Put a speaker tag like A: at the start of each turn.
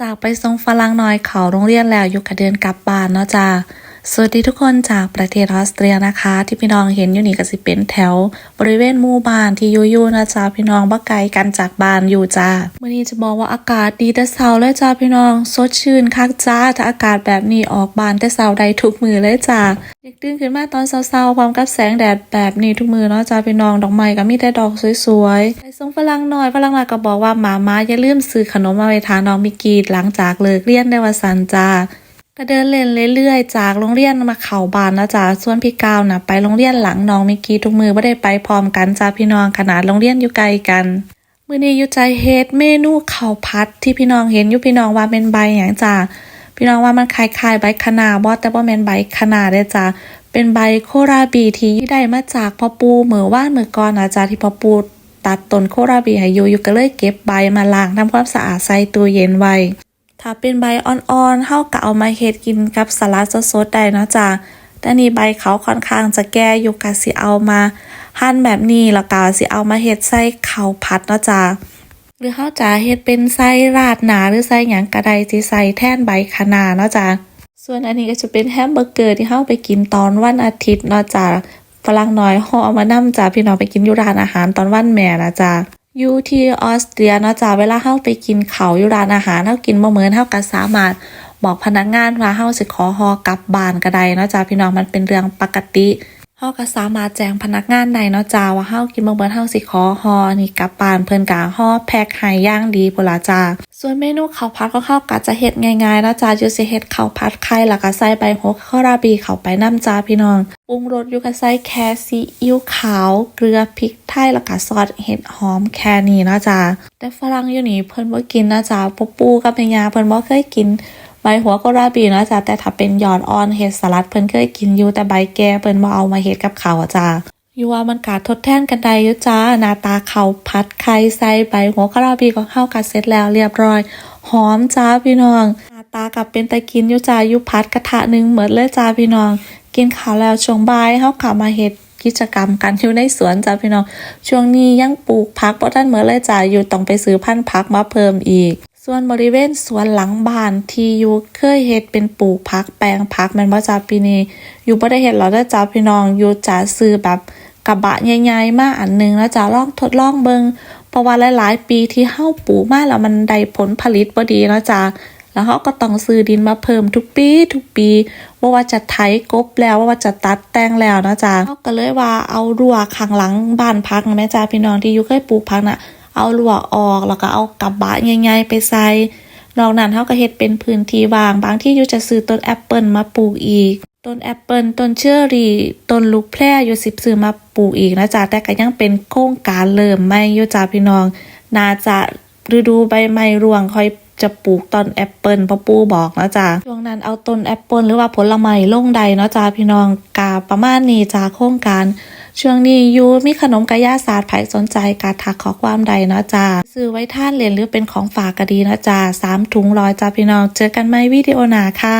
A: จากไปทรงฝรั่งน้อยเขาโรงเรียนแล้วอยู่กระเดินกลับบ้านเนาะจ้า สวัสดีทุกคนจากประเทศออสเตรียนะคะ ที่พี่น้องเห็นอยู่นี่ก็สิเป็นแถว บริเวณหมู่บ้านที่อยู่ๆนะจ้าพี่น้องบ่ไกลกันจากบ้านอยู่จ้ามื่อนี้จะบอกว่าอากาศดีแต่เช้าเลยจ้าพี่น้องสดชื่นคักจ้าถ้าอากาศแบบนี้ออกบ้านแต่เช้าใดทุกมือเลยจ้าอยากตื่นขึ้นมาตอนเช้าๆพร้อมกับแสงแดดแบบนี้ทุกมือเนาะจ้าพี่น้องดอกไม้ก็มีแต่ดอกสวยๆไปส่งฝรั่งหน้อยฝรั่งน้อยก็บอกว่าหมามาอย่าลืมซื้อขนมมาไว้ทานน้องมิกีหลังจากเลิกเรียนได้ว่าสันจ้า ก็เดินเล่นเรื่อยๆ จากโรงเรียนมาเข่าบานนะจ๊ะส่วนพี่กาวนะไปโรงเรียนหลังน้องมิกกี้ทุกมือไม่ได้ไปพร้อมกันจ้าพี่น้องขนาดโรงเรียนอยู่ไกลกัน มือนี้อยู่ใจเฮดเมนูข้าวผัดที่พี่น้องเห็นอยู่พี่น้องว่าเป็นใบหยังจ้าพี่น้องว่ามันคล้ายๆใบคะนาบ่แต่บ่แม่นใบคะน้าเด้จ้าเป็นใบโคราบีที่ได้มาจากพ่อปูเหมือว่านมือก่อนนะจ้าที่พ่อปูตัดต้นโคราบีให้อยู่อยู่ก็เลยเก็บใบมาล้างทำความสะอาดใส่ตู้เย็นไว้ ถ้าเป็นใบอ่อนๆเฮาก็เอามาเฮ็ดกินกับสลัดสดๆได้เนาะจ้ะแต่นี่ใบเขาค่อนข้างจะแก่อยู่ก็สิเอามาหั่นแบบนี้แล้วก็สิเอามาเฮ็ดใส่ข้าวผัดเนาะจ้ะหรือเฮาจะเฮ็ดเป็นไส้ราดหนาหรือไส้หยังก็ได้สิใส่แทนใบคะน้าเนาะจ้ะส่วนอันนี้ก็จะเป็นแฮมเบอร์เกอร์ที่เฮาไปกินตอนวันอาทิตย์เนาะจ้ะฝรั่งน้อยห่อเอามานํจ้ะพี่น้องไปกินอยู่ร้านอาหารตอนวันแม่นะจ้ะ อยู่ที่ออสเตรียเนาะจ้าเวลาเฮาไปกินเขาอยู่ร้านอาหารเฮากินบ่เหมือนเฮาก็สามารถบอกพนักงานว่าเฮาสิขอฮอกลับบ้านก็ได้เนาะจ้าพี่น้องมันเป็นเรื่องปกติ เฮาก็สามารถแจ้งพนักงานได้เนาะจ้าว่าเฮากินบ่เหมือนเฮาสิขอฮอนี่กลับบ้านเพิ่นก็ฮอแพ็คให้ย่างดีพุ่นล่ะจ้าส่วนเมนูข้าวผัดของเฮาก็จะเฮ็ดง่ายๆเนาะจ้าอยู่สิเฮ็ดข้าวผัดไข่แล้วก็ใส่ใบโหระข้าวราบีเข้าไปน้ำจ้าพี่น้องปรุงรสอยู่ก็ใส่แค่ซีอิ๊วขาว เกลือพริกไทยแล้วก็ซอสเห็ดหอมแค่นี้เนาะจ้าแต่ฝรั่งอยู่นี่เพิ่นบ่กินนะจ้าปปูกับแม่ยาเพิ่นบ่เคยกิน ใบหัวก็ราบีนะจ้าแต่ถ้าเป็นยอดอ่อนเห็ดสลัดเพิ่นเคยกินอยู่แต่ใบแก่เพิ่นบ่เอามาเฮ็ดกับข้าวจ้าอยู่ว่ามันกาทดแทนกันได้ยูจ้าหน้าตาเขาวผัดไข่ใส่ใบหัวกะราบีของเฮาก็เสร็จแล้วเรียบร้อยหอมจ้าพี่น้องหน้าตากับเป็นตะกินยูจ้ายูพัดกระทะหนึ่งเหมือนเลยจ้าพี่น้อง กินข้าวแล้วช่วงบ่ายเฮากลับมาเฮ็ดกิจกรรมกันอยู่ในสวนจ้าพี่น้อง ช่วงนี้ยังปลูกผักบ่ทันเหมือนเลยจ้าอยู่ต้องไปซื้อพันธุ์ผักมาเพิ่มอีก ส่วนบริเวณสวนหลังบ้านที่อยู่เคยเฮ็ดเป็นปลูกผักแปลงผักแม่นบ่จ้าปีนี้อยู่บ่ได้เฮ็ดหรอกเด้อจ้าพี่น้องอยู่จ้าซื้อแบบกระบะใหญ่ๆมาอันหนึงแล้วจ้าลองทดลองเบิงเพราะว่าหลายๆ ปีที่เฮาปลูกมาแล้วมันได้ผลผลิตบ่ดีเนาะจ้าแล้วเขาก็ต้องซื้อดินมาเพิ่มทุกปีทุกปีว่าว่าจะไถกบแล้วว่าว่าจะตัดแต่งแล้วนะจ๊ะเขาก็เลยว่าเอารั้วข้างหลังบ้านพักนะแม่จ้าพี่น้องที่อยู่เคยปลูกพักน่ะ เอาหลัวออกแล้วก็เอากระบะใหญ่ๆไปใส่นอกนั้นเขาก็เฮ็ดเป็นพื้นที่ว่าง บางที่อยู่จะซื้อต้นแอปเปิลมาปลูกอีก ต้นแอปเปิลต้นเชอร์รี่ ต้นลูกแพร่อยู่สิบซื้อมาปลูกอีกนะจ๊ะ แต่ก็ยังเป็นโครงการเริ่มไม่อยู่จ้าพี่น้อง น่าจะฤดูใบไม้ร่วงค่อย จะปลูกต้นแอปเปิลพ่อปู่บอกนะจ๊ะช่วงนั้นเอาต้นแอปเปิลหรือว่าผลไม้ลงใดเนาะจ๊ะพี่น้องกาประมาณนี้จ้าโครงการช่วงนี้ยูมีขนมกระยาศาสตร์ไผสนใจการทักขอความใดเนาะจ้าซื้อไว้ท่านเหรียญหรือเป็นของฝากก็ดีนะจ้าสามถุงร้อยจ้าพี่น้องเจอกันไหมวิดีโอหนาค่ะ